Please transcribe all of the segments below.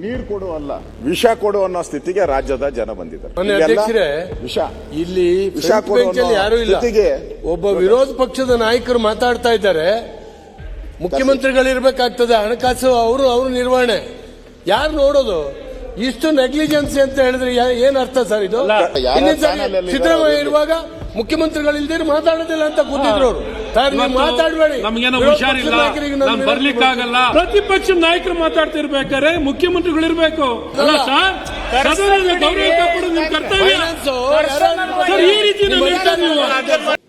ನೀರು ಕೊಡು ಅಲ್ಲ ವಿಷ ಕೊಡು ಅನ್ನೋ ಸ್ಥಿತಿಗೆ ರಾಜ್ಯದ ಜನ ಬಂದಿದ್ದಾರೆ. ವಿಷ. ಇಲ್ಲಿ ವಿಷ ಯಾರು ಇಲ್ಲ. ಸ್ಥಿತಿಗೆ ಒಬ್ಬ ವಿರೋಧ ಪಕ್ಷದ ನಾಯಕರು ಮಾತಾಡ್ತಾ ಇದ್ದಾರೆ. ಮುಖ್ಯಮಂತ್ರಿಗಳಿರ್ಬೇಕಾಗ್ತದೆ ಹಣಕಾಸು ಅವರು ಅವರು ನಿರ್ವಹಣೆ. ಯಾರು ನೋಡೋದು? ಇಷ್ಟು ನೆಗ್ಲಿಜೆನ್ಸಿ ಅಂತ ಹೇಳಿದ್ರೆ ಯಾ- ಏನ್ ಅರ್ಥ ಸರ್ ಇದು? ಸಿದ್ದರಾಮಯ್ಯ? ಇರುವಾಗ ಮುಖ್ಯಮಂತ್ರಿಗಳಿಲ್ದೇ ಮಾತಾಡೋದಿಲ್ಲ ಅಂತ ಕೂತಿದ್ರು ಅವರು. ಮಾತಾಡಬೇಡಿ. ನಮಗೇನೋ ಹುಷಾರಿಲ್ಲ. ನಾನು ಬರ್ಲಿಕ್ಕಾಗಲ್ಲ. ಪ್ರತಿಪಕ್ಷ ನಾಯಕರು ಮಾತಾಡ್ತಿರ್ಬೇಕಾದ್ರೆ ಮುಖ್ಯಮಂತ್ರಿಗಳು ಇರ್ಬೇಕು ಅಲ್ಲ ಸರ್?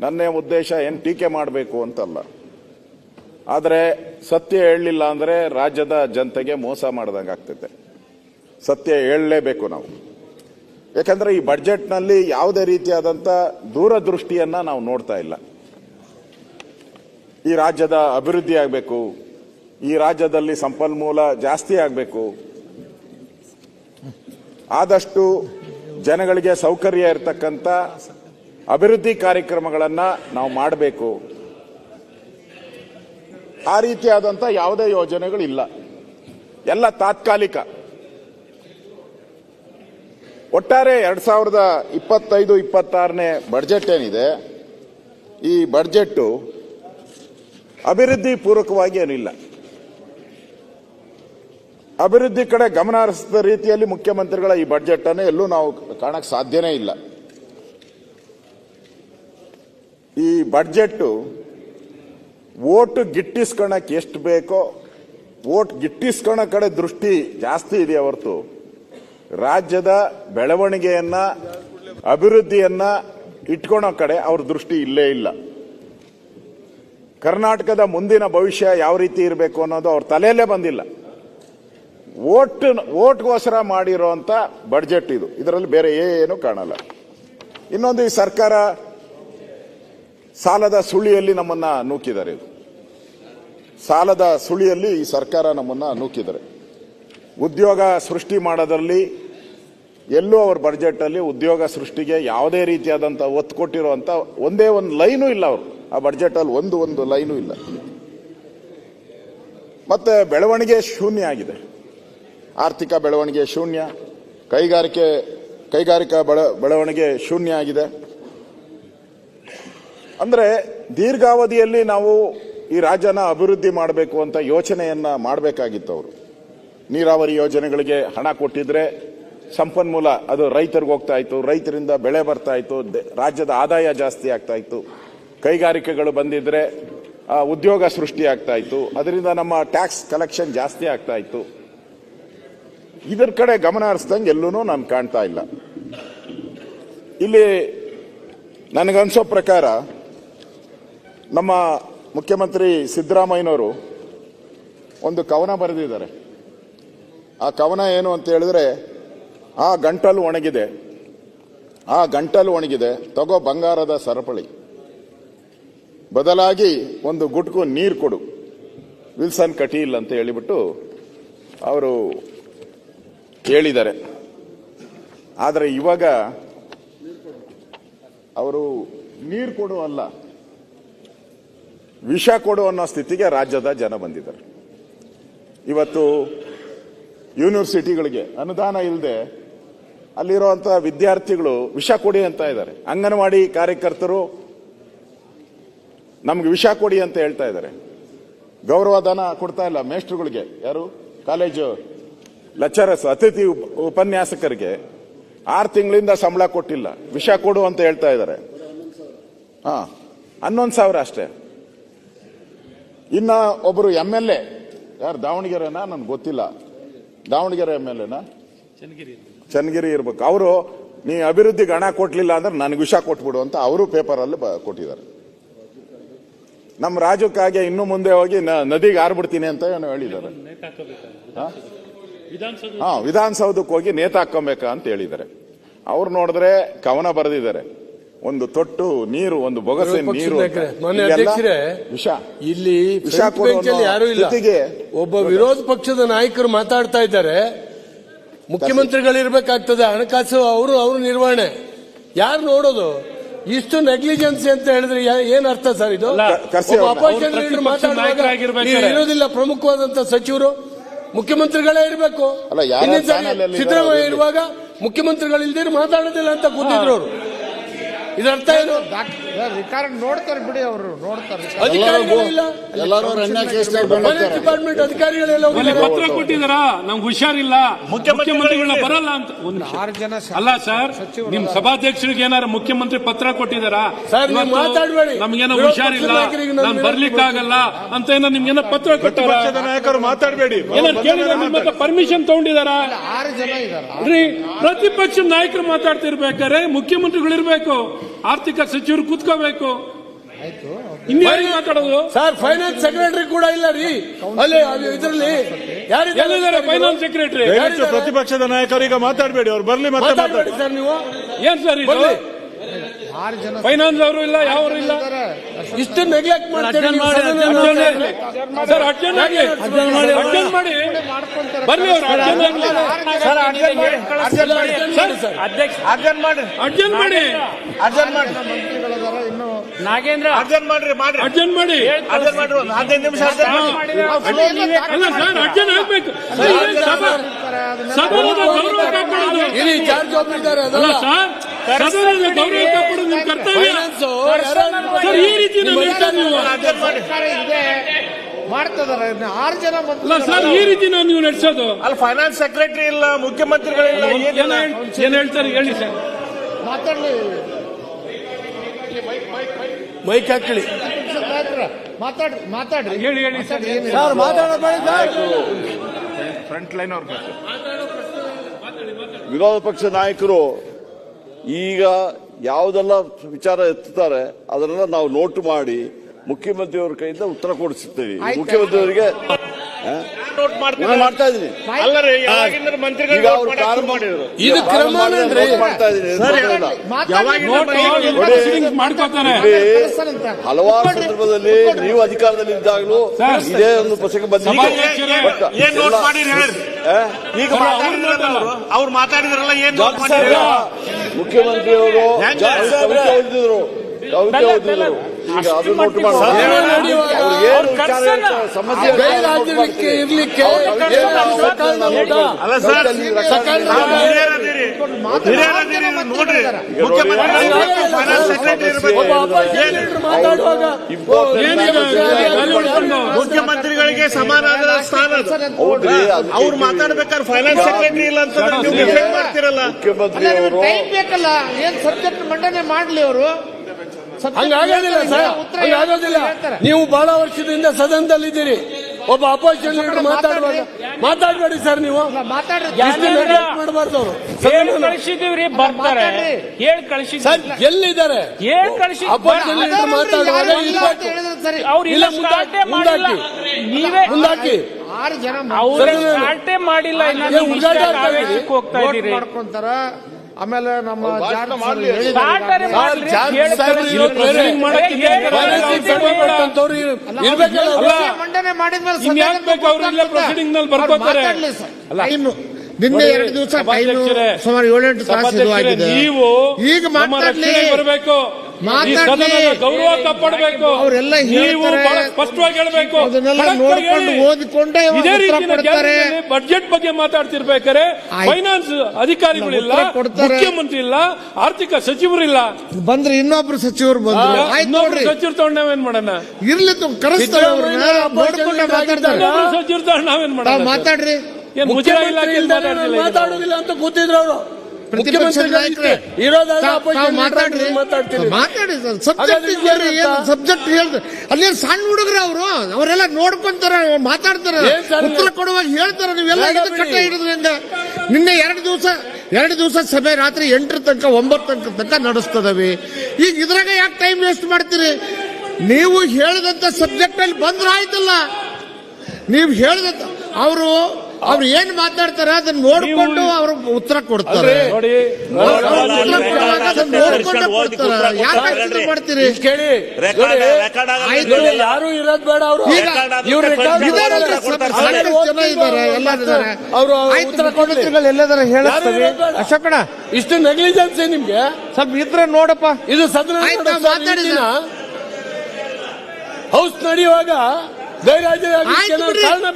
ನನ್ನ ಉದ್ದೇಶ ಏನ್ ಟೀಕೆ ಮಾಡಬೇಕು ಅಂತಲ್ಲ. ಆದರೆ ಸತ್ಯ ಹೇಳಲಿಲ್ಲ ಅಂದ್ರೆ ರಾಜ್ಯದ ಜನತೆಗೆ ಮೋಸ ಮಾಡ್ದಂಗೆ ಆಗ್ತೈತೆ. ಸತ್ಯ ಹೇಳಲೇಬೇಕು ನಾವು. ಯಾಕಂದ್ರೆ ಈ ಬಡ್ಜೆಟ್ನಲ್ಲಿ ಯಾವುದೇ ರೀತಿಯಾದಂಥ ದೂರದೃಷ್ಟಿಯನ್ನ ನಾವು ನೋಡ್ತಾ ಇಲ್ಲ. ಈ ರಾಜ್ಯದ ಅಭಿವೃದ್ಧಿ ಆಗಬೇಕು, ಈ ರಾಜ್ಯದಲ್ಲಿ ಸಂಪನ್ಮೂಲ ಜಾಸ್ತಿ ಆಗಬೇಕು. ಆದಷ್ಟು ಜನಗಳಿಗೆ ಸೌಕರ್ಯ ಇರತಕ್ಕಂಥ ಅಭಿವೃದ್ಧಿ ಕಾರ್ಯಕ್ರಮಗಳನ್ನು ನಾವು ಮಾಡಬೇಕು. ಆ ರೀತಿಯಾದಂಥ ಯಾವುದೇ ಯೋಜನೆಗಳಿಲ್ಲ. ಎಲ್ಲ ತಾತ್ಕಾಲಿಕ. ಒಟ್ಟಾರೆ ಎರಡ್ ಸಾವಿರದ ಇಪ್ಪತ್ತೈದು, ಇಪ್ಪತ್ತಾರನೇ ಬಡ್ಜೆಟ್ ಏನಿದೆ, ಈ ಬಡ್ಜೆಟ್ಟು ಅಭಿವೃದ್ಧಿ ಪೂರ್ವಕವಾಗಿ ಏನಿಲ್ಲ. ಅಭಿವೃದ್ಧಿ ಕಡೆ ಗಮನ ಹರಿಸಿದ ರೀತಿಯಲ್ಲಿ ಮುಖ್ಯಮಂತ್ರಿಗಳ ಈ ಬಜೆಟ್ ಅನ್ನು ಎಲ್ಲೂ ನಾವು ಕಾಣಕ್ ಸಾಧ್ಯನೇ ಇಲ್ಲ. ಈ ಬಡ್ಜೆಟ್ಟು ಓಟ್ ಗಿಟ್ಟಿಸ್ಕೊಳಕ್ ಎಷ್ಟು ಬೇಕೋ ಓಟ್ ಗಿಟ್ಟಿಸ್ಕೊಳ ಕಡೆ ದೃಷ್ಟಿ ಜಾಸ್ತಿ ಇದೆ ಹೊರತು, ರಾಜ್ಯದ ಬೆಳವಣಿಗೆಯನ್ನ, ಅಭಿವೃದ್ಧಿಯನ್ನ ಇಟ್ಕೊಳೋ ಕಡೆ ಅವ್ರ ದೃಷ್ಟಿ ಇಲ್ಲೇ ಇಲ್ಲ. ಕರ್ನಾಟಕದ ಮುಂದಿನ ಭವಿಷ್ಯ ಯಾವ ರೀತಿ ಇರಬೇಕು ಅನ್ನೋದು ಅವ್ರ ತಲೆಯಲ್ಲೇ ಬಂದಿಲ್ಲ. ಓಟ್, ಓಟ್ಗೋಸ್ಕರ ಮಾಡಿರೋಂಥ ಬಡ್ಜೆಟ್ ಇದು. ಇದರಲ್ಲಿ ಬೇರೆ ಏನು ಕಾಣಲ್ಲ. ಇನ್ನೊಂದು ಈ ಸರ್ಕಾರ ಸಾಲದ ಸುಳಿಯಲ್ಲಿ ನಮ್ಮನ್ನ ನೂಕಿದ್ದಾರೆ ಇದು. ಸಾಲದ ಸುಳಿಯಲ್ಲಿ ಈ ಸರ್ಕಾರ ನಮ್ಮನ್ನ ನೂಕಿದ್ದಾರೆ. ಉದ್ಯೋಗ ಸೃಷ್ಟಿ ಮಾಡೋದ್ರಲ್ಲಿ ಎಲ್ಲೂ ಅವ್ರ ಬಡ್ಜೆಟ್ ಅಲ್ಲಿ ಉದ್ಯೋಗ ಸೃಷ್ಟಿಗೆ ಯಾವುದೇ ರೀತಿಯಾದಂಥ ಒತ್ತು ಕೊಟ್ಟಿರುವಂತ ಒಂದೇ ಒಂದು ಲೈನು ಇಲ್ಲ ಅವರು. ಆ ಬಡ್ಜೆಟ್ ಅಲ್ಲಿ ಒಂದು ಒಂದು ಲೈನು ಇಲ್ಲ. ಮತ್ತೆ ಬೆಳವಣಿಗೆ ಶೂನ್ಯ ಆಗಿದೆ. ಆರ್ಥಿಕ ಬೆಳವಣಿಗೆ ಶೂನ್ಯ, ಕೈಗಾರಿಕೆ, ಕೈಗಾರಿಕಾ ಬೆಳ, ಬೆಳವಣಿಗೆ ಶೂನ್ಯ ಆಗಿದೆ. ಅಂದರೆ ದೀರ್ಘಾವಧಿಯಲ್ಲಿ ನಾವು ಈ ರಾಜ್ಯನ ಅಭಿವೃದ್ಧಿ ಮಾಡಬೇಕು ಅಂತ ಯೋಚನೆಯನ್ನ ಮಾಡಬೇಕಾಗಿತ್ತು ಅವರು. ನೀರಾವರಿ ಯೋಜನೆಗಳಿಗೆ ಹಣ ಕೊಟ್ಟಿದ್ರೆ ಸಂಪನ್ಮೂಲ, ಅದು ರೈತರಿಗೆ ಹೋಗ್ತಾ ಇತ್ತು, ರೈತರಿಂದ ಬೆಳೆ ಬರ್ತಾ ಇತ್ತು ರಾಜ್ಯದ ಆದಾಯ ಜಾಸ್ತಿ ಆಗ್ತಾ ಇತ್ತು. ಕೈಗಾರಿಕೆಗಳು ಬಂದಿದ್ರೆ ಆ, ಉದ್ಯೋಗ ಸೃಷ್ಟಿ ಆಗ್ತಾ ಇತ್ತು. ಅದರಿಂದ ನಮ್ಮ ಟ್ಯಾಕ್ಸ್ ಕಲೆಕ್ಷನ್ ಜಾಸ್ತಿ ಆಗ್ತಾ ಇತ್ತು. ಇದರ ಕಡೆ ಗಮನ ಹರಿಸ್ದಂಗೆ ಎಲ್ಲೂ ನಾನು ಕಾಣ್ತಾ ಇಲ್ಲ. ಇಲ್ಲಿ ನನಗನ್ಸೋ ಪ್ರಕಾರ ನಮ್ಮ ಮುಖ್ಯಮಂತ್ರಿ ಸಿದ್ದರಾಮಯ್ಯನವರು ಒಂದು ಕವನ ಬರೆದಿದ್ದಾರೆ. ಆ ಕವನ ಏನು ಅಂತ ಹೇಳಿದ್ರೆ ಆ ಗಂಟಲು ಒಣಗಿದೆ. ಆ ಗಂಟಲು ಒಣಗಿದೆ. ತಗೋ ಬಂಗಾರದ ಸರಪಳಿ. ಬದಲಾಗಿ ಒಂದು ಗುಟ್ಕು ನೀರು ಕೊಡು. ವಿಲ್ಸನ್ ಕಟೀಲ್ ಅಂತ ಹೇಳಿಬಿಟ್ಟು ಅವರು ಹೇಳಿದ್ದಾರೆ. ಆದರೆ ಇವಾಗ ಅವರು ನೀರು ಕೊಡು ಅಲ್ಲ, ವಿಷ ಕೊಡು ಅನ್ನೋ ಸ್ಥಿತಿಗೆ ರಾಜ್ಯದ ಜನ ಬಂದಿದ್ದಾರೆ. ಇವತ್ತು ಯೂನಿವರ್ಸಿಟಿಗಳಿಗೆ ಅನುದಾನ ಇಲ್ಲದೆ ಅಲ್ಲಿರುವಂಥ ವಿದ್ಯಾರ್ಥಿಗಳು ವಿಷ ಕೊಡಿ ಅಂತ ಇದ್ದಾರೆ. ಅಂಗನವಾಡಿ ಕಾರ್ಯಕರ್ತರು ನಮ್ಗೆ ವಿಷ ಕೊಡಿ ಅಂತ ಹೇಳ್ತಾ ಇದ್ದಾರೆ. ಗೌರವಧನ ಕೊಡ್ತಾ ಇಲ್ಲ ಮೇಸ್ಟ್ರುಗಳಿಗೆ ಯಾರು? ಕಾಲೇಜು ಲೆಕ್ಚರರ್ಸ್ ಅತಿಥಿ ಉಪ- ಉಪನ್ಯಾಸಕರಿಗೆ ಆರು ತಿಂಗಳಿಂದ ಸಂಬಳ ಕೊಟ್ಟಿಲ್ಲ. ವಿಷ ಕೊಡು ಅಂತ ಹೇಳ್ತಾ ಇದ್ದಾರೆ. ಹಾ ಹನ್ನೊಂದು ಸಾವಿರ ಅಷ್ಟೇ. ಇನ್ನ ಒಬ್ಬರು ಎಂ ಎಲ್ ಎ ಯಾರು ದಾವಣಗೆರೆನಾ? ನನ್ಗೆ ಗೊತ್ತಿಲ್ಲ. ದಾವಣಗೆರೆ ಎಂ ಎಲ್ ಎನಾ? ಚನ್ನಗಿರಿ. ಇರ್ಬೇಕು. ಅವರು ನೀ ಅಭಿವೃದ್ಧಿಗೆ ಹಣ ಕೊಟ್ಲಿಲ್ಲ ಅಂದ್ರೆ ನನಗೆ ವಿಷ ಕೊಟ್ಬಿಡು ಅಂತ ಅವರು ಪೇಪರಲ್ಲಿ ಕೊಟ್ಟಿದ್ದಾರೆ. ನಮ್ಮ ರಾಜಕ್ಕಾಗೆ ಇನ್ನು ಮುಂದೆ ಹೋಗಿ ನ- ನದಿಗೆ ಆರ್ಬಿಡ್ತೀನಿ ಅಂತ ಏನೋ ಹೇಳಿದ್ದಾರೆ. ಹಾ? ವಿಧಾನಸೌಧಕ್ಕೆ ಹೋಗಿ ನೇತಾಕೊಂಬೇಕಾ ಅಂತ ಹೇಳಿದ್ದಾರೆ. ಅವ್ರು ನೋಡಿದ್ರೆ ಕವನ ಬರೆದಿದ್ದಾರೆ. ಒಂದು ತೊಟ್ಟು ನೀರು ಒಂದು ಬೊಗಸೆ ನೀರು ವಿಷ. ಇಲ್ಲಿ ವಿಷ ಯಾರು ಇಲ್ಲ. ಒಬ್ಬ ವಿರೋಧ ಪಕ್ಷದ ನಾಯಕರು ಮಾತಾಡ್ತಾ ಇದ್ದಾರೆ. ಮುಖ್ಯಮಂತ್ರಿಗಳಿರ್ಬೇಕಾಗ್ತದೆ ಹಣಕಾಸು ಅವರು ಅವರು ನಿರ್ವಹಣೆ. ಯಾರು ನೋಡೋದು? ಇಷ್ಟು ನೆಗ್ಲಿಜೆನ್ಸಿ ಅಂತ ಹೇಳಿದ್ರೆ ಏನ್ ಅರ್ಥ ಸರ್ ಇದು? ಅಪೋಸಿಷನ್ ಲೀಡರ್ ಮಾತಾಡುವಾಗ ಇರೋದಿಲ್ಲ ಪ್ರಮುಖವಾದಂತ ಸಚಿವರು. ಮುಖ್ಯಮಂತ್ರಿಗಳೇ ಇರಬೇಕು. ಸಿದ್ದರಾಮಯ್ಯ ಇರುವಾಗ ಮುಖ್ಯಮಂತ್ರಿಗಳು ಇಲ್ದಿರ ಮಾತಾಡೋದಿಲ್ಲ ಅಂತ ಕೂತಿದ್ರು ಅವರು. ಇದರ್ಥ ಏನು? ರಿಕಾರ್ಡ್ ನೋಡ್ತಾರೆ ಬಿಡಿ ಅವರು ನೋಡ್ತಾರೆ. ಎಲ್ಲರೂ ಡಿಪಾರ್ಟ್ಮೆಂಟ್ ಅಧಿಕಾರಿಗಳೆಲ್ಲ ಅಲ್ಲಿ. ಪತ್ರ ಕೊಟ್ಟಿದಾರ? ನಮ್ಗೆ ಹುಷಾರಿಲ್ಲ. ಮುಖ್ಯಮಂತ್ರಿಗಳನ್ನ ಬರಲ್ಲ ಅಂತ. ಒಂದು. ಆರು ಜನ ಅಲ್ಲ ಸರ್ ನಿಮ್ ಸಭಾಧ್ಯಕ್ಷರಿಗೆ ಏನಾರ ಮುಖ್ಯಮಂತ್ರಿ ಪತ್ರ ಕೊಟ್ಟಿದಾರ? ಮಾತಾಡಬೇಡಿ ನೀವು ಇವತ್ತು ಮಾತಾಡ್ಬೇಡಿ. ನಮ್ಗೇನೋ ಹುಷಾರಿಲ್ಲ. ನಾನು ಬರ್ಲಿಕ್ಕಾಗಲ್ಲ ಅಂತ ಏನೋ ನಿಮ್ಗೇನೋ ಪತ್ರ ಕೊಟ್ಟಾರ? ಪಕ್ಷದ ನಾಯಕರು ಮಾತಾಡಬೇಡಿ. ಏನಾರು ಕೇಳಿದ್ರೆ ನಿಮ್ಮ ಹತ್ರ ಪರ್ಮಿಷನ್ ತಗೊಂಡಿದಾರ? ಆರು ಜನ ಇದಾರೆ. ಪ್ರತಿಪಕ್ಷ ನಾಯಕರು ಮಾತಾಡ್ತಿರ್ಬೇಕಾರೆ ಮುಖ್ಯಮಂತ್ರಿಗಳು ಇರ್ಬೇಕು ಆರ್ಥಿಕ ಸಚಿವರು ಕೂತ್ಕೋಬೇಕು. ಮಾತಾಡೋದು? ಸರ್ ಫೈನಾನ್ಸ್ ಸೆಕ್ರೆಟರಿ ಕೂಡ ಇಲ್ಲ ರೀ. ಅಲ್ಲಿ ಇದರಲ್ಲಿ ಎಲ್ಲಿದ್ದಾರೆ ಫೈನಾನ್ಸ್ ಸೆಕ್ರೆಟರಿ ಪ್ರತಿಪಕ್ಷದ ನಾಯಕರು ಈಗ ಮಾತಾಡಬೇಡಿ ಅವ್ರು ಬರ್ಲಿ ಮತ್ತೆ ಮಾತಾಡಬೇಡಿ ಮಾತಾಡಿ. ಸರ್ ನೀವು. ಏನ್ ಸರ್ ಬರ್ಲಿ. ಆರು ಜನ ಫೈನಾನ್ಸ್ ಅವರು ಇಲ್ಲ ಯಾವರು ಇಲ್ಲ. ಇಷ್ಟು ನೆಗ್ಲೆಕ್ಟ್ ಆಗ್ಲಿ. ಸರ್ ಅರ್ಜೆಂಟ್ ಮಾಡಿ ಅರ್ಜೆಂಟ್ ಮಾಡಿ. ಅವ್ರು ಅರ್ಜೆಂಟ್ ಮಾಡ್ರಿ ಮಾಡ್ರಿ ಅರ್ಜೆಂಟ್ ಮಾಡಿ ಅರ್ಜನ್ ಮಾಡ್ರಿ ಒಂದು ಹದಿನೈದು ನಿಮಿಷ ಅರ್ಜೆಂಟ್ ಮಾಡಿ ಅಲ್ಲ ಸರ್ ಅರ್ಜೆಂಟ್ ಆಗ್ಬೇಕು ಸದನದ ಗೌರವ ಕಾಪಾಡೋದು ಇರಿ ಚಾರ್ಜ್ ಜವಾಬ್ದಾರಿ ಅಲ್ಲ ಅದಲ್ಲ ಸರ್ ಸದನದ ಗೌರವ ಕಾಪಾಡೋದು ನಿಮ್ ಕರ್ತವ್ಯ ಫೈನಾನ್ಸ್ ಸರ್ ಈ ರೀತಿ ನಾವು ಹೇಳ್ತಾ ನೀವು ಸರ್ಕಾರ ಇದೆ ಮಾಡ್ತಿದಾರೆ ಆರು ಜನ ಅಲ್ಲ ಸರ್ ಈ ರೀತಿ ನಾವು ನೀವು ನಡೆಸೋದು ಅಲ್ಲಿ ಫೈನಾನ್ಸ್ ಸೆಕ್ರೆಟರಿ ಇಲ್ಲ ಮುಖ್ಯಮಂತ್ರಿಗಳಿಲ್ಲ ಏನ್ ಹೇಳ್- ಏನ್ ಹೇಳ್ತಾರೆ ಹೇಳಿ ಸರ್ ಮಾತಾಡ್ಲಿ ಮೈಕ್ ಹಾಕಲಿ ಹಾಕಿ ಮಾತಾಡ್ರಿ ಮಾತಾಡ್ರಿ. ಹೇಳಿ ಹೇಳಿ ಸರ್. ಸರ್ ಮಾತಾಡಬೇಡಿ ಸರ್. ಫ್ರಂಟ್ ಲೈನ್ ಅವ್ರ ವಿರೋಧ ಪಕ್ಷ ನಾಯಕರು ಈಗ ಯಾವುದೆಲ್ಲ ವಿಚಾರ ಎತ್ತುತ್ತಾರೆ ಅದನ್ನೆಲ್ಲ ನಾವು ನೋಟ್ ಮಾಡಿ ಮುಖ್ಯಮಂತ್ರಿಯವರ ಕೈಯಿಂದ ಉತ್ತರ ಕೊಡಿಸುತ್ತೇವೆ. ಮುಖ್ಯಮಂತ್ರಿಯವರಿಗೆ ಮಾಡ್ತಾ ಇದ್ದೀನಿ. ಈಗ ಅವರು ಪ್ರಾರಂಭ ಮಾಡಿದ್ರು ಇದು ಕ್ರಮ ಮಾಡ್ತಾ ಇಲ್ಲಿ? ಹಲವಾರು ಸಂದರ್ಭದಲ್ಲಿ ನೀವು ಅಧಿಕಾರದಲ್ಲಿ ಇದ್ದಾಗಲೂ ಇದೇ ಒಂದು ಪ್ರಸಂಗ ಬಂದಿದೆ. ಸಭಾಧ್ಯಕ್ಷರೇ, ನೋಟ್ ಎಲ್ಲ- ಹೇಳ್ರಿ ಈಗ ಸರ್, ಅವ್ರು ಮಾತಾಡಿದ್ರಲ್ಲ ನೋಟಲ್ಲ. ಅವ್ರು, ಅವ್ರು ಮಾತಾಡಿದ್ರಲ್ಲ ಏನ್ ನೋಟ್ ಈಗ ಮಾಡಿರಿ ಮುಖ್ಯಮಂತ್ರಿಯವರು ಸಮಸ್ಯೆ ಇರ್ಲಿಕ್ಕೆ? ಮುಖ್ಯಮಂತ್ರಿಗಳಿಗೆ ಸಮಾನ ಸ್ಥಾನ ಅವ್ರು ಮಾತಾಡ್ಬೇಕಾದ್ರೆ ಫೈನಾನ್ಸ್ ಸೆಕ್ರೆಟರಿ ಇಲ್ಲ ಅಂತ ನೀವು ಮಾಡ್ತಿರಲ್ಲ. ಮುಖ್ಯಮಂತ್ರಿ ಟೈಮ್ ಬೇಕಲ್ಲ. ಏನ್ ಸಬ್ಜೆಕ್ಟ್ ಮಂಡನೆ ಮಾಡ್ಲಿ ಅವರು? ಹಂಗಾಗೋದಿಲ್ಲ ಸರ್. ಹಂಗಾಗೋದಿಲ್ಲ ನೀವು ಬಹಳ ವರ್ಷದಿಂದ ಸದನದಲ್ಲಿದ್ದೀರಿ. ಒಬ್ಬ ಅಪೋಸಿಷನ್ ಲೀಡರ್ ಮಾತಾಡಬಾರ್ದು. ಮಾತಾಡಬೇಡಿ ಸರ್ ನೀವು. ಮಾಡಬಾರ್ದು ಅವರು. ಕಳಿಸಿದೀವ್ರಿ ಬರ್ತಾರೆ. ಹೇಳಿ ಕಳಿಸಿ ಸರ್ ಎಲ್ಲಿದ್ದಾರೆ? ಹೇಳಿ ಕಳಿಸಿ ಅಪೋಸಿಷನ್ ಲೀಡರ್ ಮಾತಾಡುವಾಗ ಅವ್ರು ಇಲ್ಲ ಇಲ್ಲ ಮುಂದಾ- ಸ್ಟಾರ್ಟೇ ಮಾಡಿಲ್ಲ. ಮುಂದಾಕಿ. ನೀವೇ ಮುಂದಾಕಿ. ಆರು ಜನ ಮಾಡಿಲ್ಲ? ಹೋಗ್ತಾ ಇದ್ದೀರಿ. ಆಮೇಲೆ ನಮ್ಮ ಮಂಡನೆ ಮಾಡಿದ್ಮೇಲೆ. ನಿನ್ನೆ ಎರಡು ದಿವಸ ಸುಮಾರು ಏಳೆಂಟು ತಾಸು ನೀವು ಈಗ ಮಾತಾಡ್ಲಿ. ಬರಬೇಕು. ಗೌರವ ಕಾಪಾಡಬೇಕು. ಅವರೆಲ್ಲ ಸ್ಪಷ್ಟವಾಗಿ ಹೇಳಬೇಕು. ಅದನ್ನೆಲ್ಲ ನೋಡಿಕೊಂಡು. ಓದಿಕೊಂಡೇ ಇದೇ ರೀತಿಯ ಬಡ್ಜೆಟ್ ಬಗ್ಗೆ ಮಾತಾಡ್ತಿರ್ಬೇಕಾರೆ ಫೈನಾನ್ಸ್ ಅಧಿಕಾರಿಗಳಿಲ್ಲ ಮುಖ್ಯಮಂತ್ರಿ ಇಲ್ಲ ಆರ್ಥಿಕ ಸಚಿವರಿಲ್ಲ ಬಂದ್ರೆ ಇನ್ನೊಬ್ರು ಸಚಿವರು ಬಂದ್ರು. ಇನ್ನೊಬ್ರು ಸಚಿವರು ತಗೊಂಡು ನಾವೇನ್ ಮಾಡೋಣ? ಇರ್ಲಿ ಕರೆಸ್ತಾರೆ ನೋಡ್ಕೊಂಡೆ ಮಾತಾಡ್ತಾರೆ. ಸಚಿವರು ತಗೊಂಡು ನಾವೇನ್ ಮಾಡೋಣ? ಮಾತಾಡ್ರಿ. ಮಾತಾಡುದಿಲ್ಲ ಅಂತ ಗೊತ್ತಿದ್ರು ಅವರು. ಮಾತಾಡಿ ಸಬ್ಜೆಕ್ಟ್ ಹೇಳ್ರಿ ಅಲ್ಲಿ ಸಣ್ಣ ಹುಡುಗರು ಅವರು? ಅವರೆಲ್ಲ ನೋಡ್ಕೊಂತಾರ ಮಾತಾಡ್ತಾರ. ಉತ್ತರ ಕೊಡುವಾಗ ಹೇಳ್ತಾರ ನೀವೆಲ್ಲ ಕಟ್ಟ. ಹಿಡಿದ್ರಿಂದ ನಿನ್ನೆ ಎರಡು ದಿವಸ ಎರಡು ದಿವಸ ಸಭೆ ರಾತ್ರಿ ಎಂಟರ ತನಕ ಒಂಬತ್ತು ತನಕ ತನಕ ನಡೆಸ್ತದವಿ. ಈಗ ಇದ್ರಾಗ ಯಾಕೆ ಟೈಮ್ ವೇಸ್ಟ್ ಮಾಡ್ತೀರಿ? ನೀವು ಹೇಳಿದಂತ ಸಬ್ಜೆಕ್ಟ್ ಅಲ್ಲಿ ಬಂದ್ರ ಆಯ್ತಲ್ಲ. ನೀವು ಹೇಳಿದಂತ ಅವರು ಅವ್ರು ಏನ್ ಮಾತಾಡ್ತಾರ ಅದನ್ನ ನೋಡ್ಕೊಂಡು ಅವ್ರ ಉತ್ತರ ಕೊಡ್ತಾರೆ. ನೋಡಿ ಯಾಕೆ ಮಾಡ್ತೀರಿ? ಕೇಳಿ. ಯಾರು ಇರೋದ್ ಬೇಡ ಅವರು. ಜನ ಇದ್ದಾರೆ ಎಲ್ಲ ಇದ್ದಾರೆ. ಅವರು ಉತ್ತರ ಎಲ್ಲದಾರ. ಅಶೋಕಣ ಇಷ್ಟು ನೆಗ್ಲಿಜೆನ್ಸ್ ನಿಮ್ಗೆ? ಸ್ವಲ್ಪ ಇದ್ರೆ ನೋಡಪ್ಪ. ಇದು ಸದನ ಹೌಸ್ ನಡೆಯುವಾಗ. ಕಾರಣ